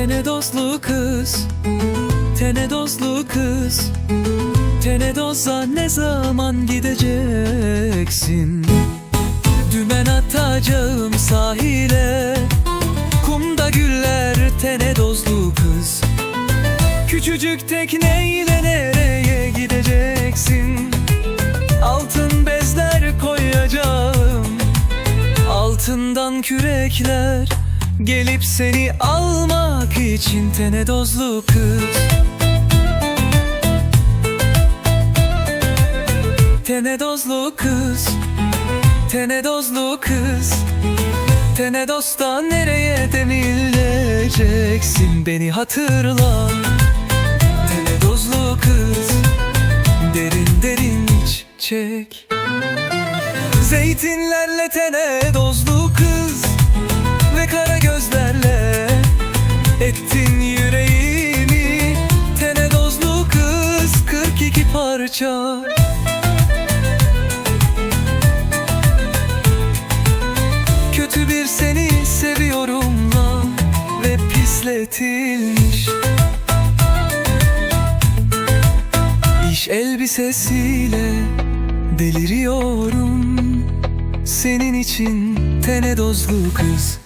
Tenedozlu kız Tenedozlu kız Tenedoz'a ne zaman gideceksin? Dümen atacağım sahile Kumda güller tenedozlu kız Küçücük tekneyle nereye gideceksin? Altın bezler koyacağım Altından kürekler Gelip seni almak için tenedozlu kız. Tenedozlu kız. Tenedozlu kız. Tenedos'ta nereye denileceksin beni hatırla. Tenedozlu kız. Derin derin iç çek. Zeytinlerle tenedozlu kız 42 parça Kötü bir seni seviyorumla Ve pisletilmiş. İş elbisesiyle deliriyorum. Senin için tenedozlu kız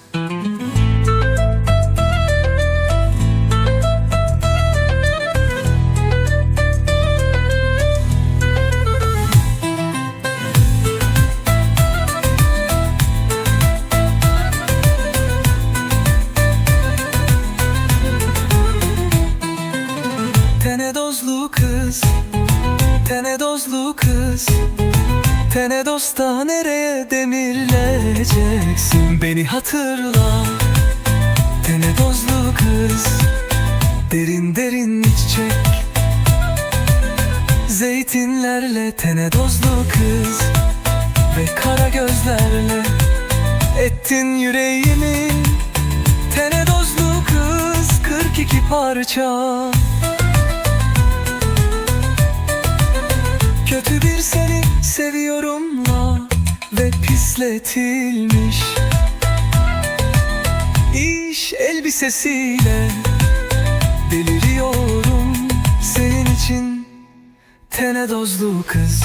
kız. Tenedozlu kız. Tenedos'ta nereye demirleyeceksin Beni hatırla. Tenedozlu kız. Derin derin iç çek. Zeytinlerle tenedozlu kız. Ve kara gözlerle Ettin yüreğimi. Tenedozlu kız 42 parça Kötü bir seni seviyorumla Ve pisletilmiş. İş elbisesiyle Deliriyorum senin için Tenedozlu kız